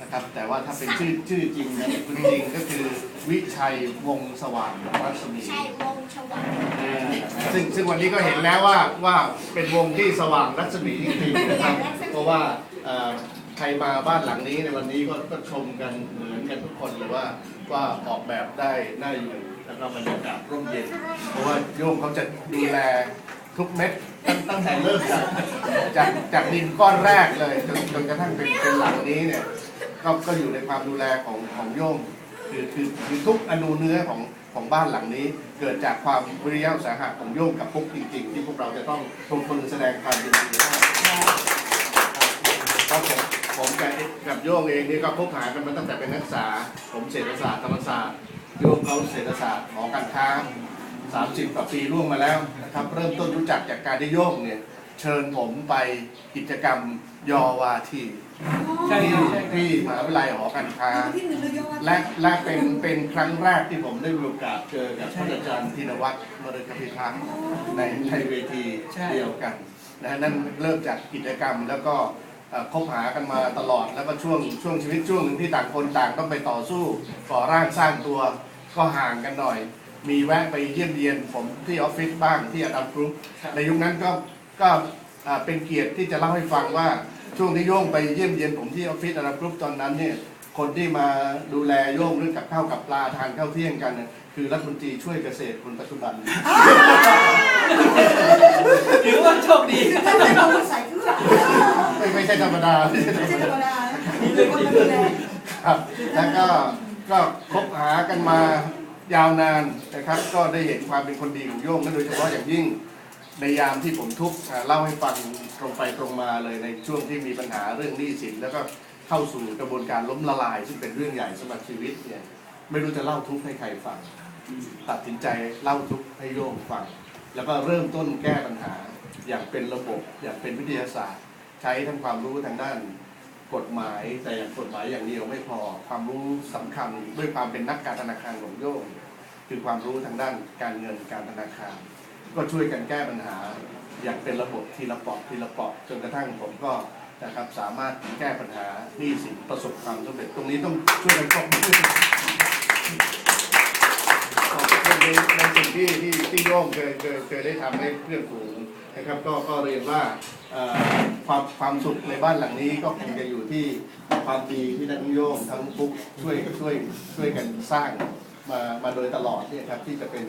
นะครับ แต่ว่าถ้าเป็นชื่อชื่อจริงนะจริงๆก็คือวิชัยวงศ์สว่างรัศมี ใช่วงชวังเออซึ่งซึ่งวันนี้ก็เห็นแล้วว่าว่าเป็นวงที่สว่างรัศมีจริงๆนะครับ เพราะว่าเอ่อใครมาบ้านหลังนี้ในวันนี้ก็ก็ชมกันเหมือนกันทุกคนเลยว่าว่าออกแบบได้น่าอยู่แล้วก็บรรยากาศร่มเย็น เพราะว่าโยมเขาจะดูแลทุกเม็ดตั้งตั้งแต่เริ่มจากจากจากดินก้อนแรกเลยจนจนกระทั่งเป็นเป็นหลังนี้เนี่ย ก็ก็อยู่ในความดูแลของของโยมคือคือคือทุกอนูเนื้อของของบ้านหลังนี้ เกิดจากความวิริยะอุตสาหะของโยมกับปุ๊กจริง ๆ ที่พวกเราจะต้องปรบมือแสดงความยินดีให้เพราะผมผมกับกับโยงเองนี่ก็พบหากันมาตั้งแต่เป็นนักศึกษา ผมเศรษฐศาสตร์ธรรมศาสตร์โยงเขาเศรษฐศาสตร์หอการค้า 30กว่าปีร่วมมาแล้วนะครับเริ่มต้นรู้จักจากการได้โยกเนี่ย เชิญผมไปกิจกรรมยอวาทีใช่ที่ครับใช่ที่มหาวิทยาลัยหอการค้า ที่หนึ่งเลยโยวัดและและเป็นเป็นครั้งแรกที่ผมได้มีโอกาสเจอกับท่านอาจารย์ธินวัฒน์มฤคพิทักษ์ในในเวทีเดียวกันนะฮะนั่นเริ่มจากกิจกรรมแล้วก็เอ่อคบหากันมาตลอดแล้วก็ช่วงช่วงชีวิตช่วงหนึ่งที่ต่างคนต่างต้องไปต่อสู้ก่อร่างสร้างตัวก็ห่างกันหน่อย มีแวะไปเยี่ยมเยียนผมที่ออฟฟิศบ้างที่อดัมกรุ๊ปในยุคนั้นก็ ก็อ่าเป็นเกียรติที่จะเล่าให้ฟังว่าช่วงที่โย่งไปเยี่ยมเยียนผมที่ออฟฟิศอดัมกรุ๊ปตอนนั้นเนี่ยคนที่มาดูแลโย่งเรื่องกับข้าวกับปลาทานข้าวเที่ยงกันเนี่ยคือรัฐมนตรีช่วยเกษตรคนปัจจุบันถือว่าโชคดีท่านไม่ลงใส่เครื่องไม่ไม่ใช่ธรรมดาไม่ใช่ธรไม่ใช่รธรมรมดาดามีคนมาดูแลครับแล้วก็ก็คบหากันมายาวนานนะครับ ก็ได้เห็นความเป็นคนดีของโย่งและโดยเฉพาะอย่างยิ่ง ในยามที่ผมทุกข์เล่าให้ฟังตรงไปตรงมาเลยในช่วงที่มีปัญหาเรื่องหนี้สินแล้วก็เข้าสู่กระบวนการล้มละลาย ซึ่งเป็นเรื่องใหญ่สำหรับชีวิตเนี่ยไม่รู้จะเล่าทุกข์ให้ใครฟัง ตัดสินใจเล่าทุกข์ให้โยมฟัง แล้วก็เริ่มต้นแก้ปัญหาอย่างเป็นระบบอย่างเป็นวิทยาศาสตร์ ใช้ทั้งความรู้ทางด้านกฎหมายแต่อย่างกฎหมายอย่างเดียวไม่พอความรู้สำคัญด้วยความเป็นนักการธนาคารของโยมคือความรู้ทางด้านการเงินการธนาคาร ก็ช่วยกันแก้ปัญหาอย่างเป็นระบบทีละปอกทีละปอกจนกระทั่งผมก็นะครับสามารถแก้ปัญหาหนี้สินประสบความสำเร็จตรงนี้ต้องช่วยกันปรบมือขอบคุณในในสิ่งที่ที่ที่โย่งเคยเคยเคยได้ทำให้เพื่อนฝูงนะครับก็ก็เรียนว่าเอ่อความความสุขในบ้านหลังนี้ก็คงจะอยู่ที่ความดีที่ทั้งโย่งทั้งปุ๊กช่วยช่วยช่วยกันสร้างมามาโดยตลอดเนี่ยครับที่จะเป็น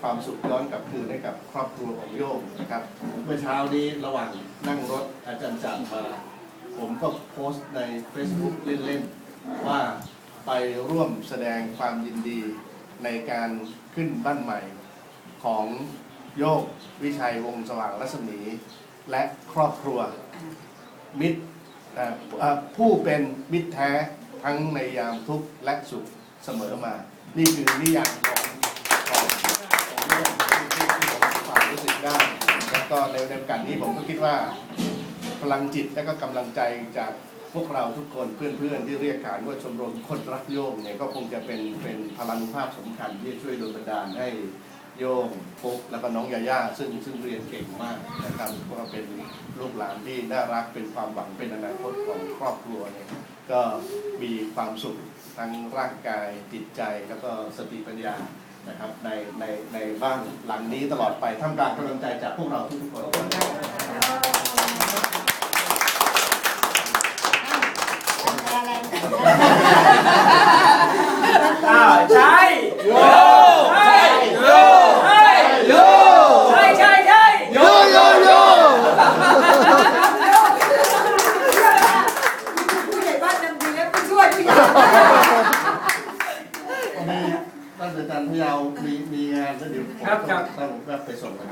ความสุขย้อนกลับคืนให้กับครอบครัวของโย่งนะครับ เมื่อเช้านี้ระหว่างนั่งรถอาจารย์จันมา ผมก็โพสต์ใน Facebook เล่นๆ ว่าไปร่วมแสดงความยินดีในการขึ้นบ้านใหม่ของโยกวิชัยวงสว่างรัศมี และครอบครัวมิตรผู้เป็นมิตรแท้ทั้งในยามทุกข์และสุขเสมอมา นี่คือนิยามของของของโยกที่ที่ที่ผมความรู้สึก ได้แล้วก็ในในโอกาสนี้ผมก็คิดว่าพลังจิตและก็กำลังใจจากพวกเราทุกคนเพื่อนๆที่เรียกขานว่าชมรมคนรักโยงเนี่ยก็คงจะเป็นเป็นพลานุภาพสำคัญที่ช่วยดลบันดาลให้โยงปุ๊กแล้วก็น้องยาย่าซึ่งซึ่งเรียนเก่งมากนะครับก็เป็นลูกหลานที่น่ารักเป็นความหวังเป็นอนาคตของครอบครัวเนี่ยก็มีความสุขทั้งร่างกายจิตใจแล้วก็สติปัญญา นะครับในในในบ้านหลังนี้ตลอดไปท่ามกลางกำลังใจจากพวกเราทุกๆคนอะไรอ้าวใช่โยใช่โยใช่โยใช่ใช่ใช่โยโยโยผู้ใหญ่บ้านจำดีแล้วผู้ช่วยผู้ใหญ่ วันนี้ท่านอาจารย์พยาวมีมีงานแล้วเดี๋ยวผมต้องต้องแวะไปส่งนะครับ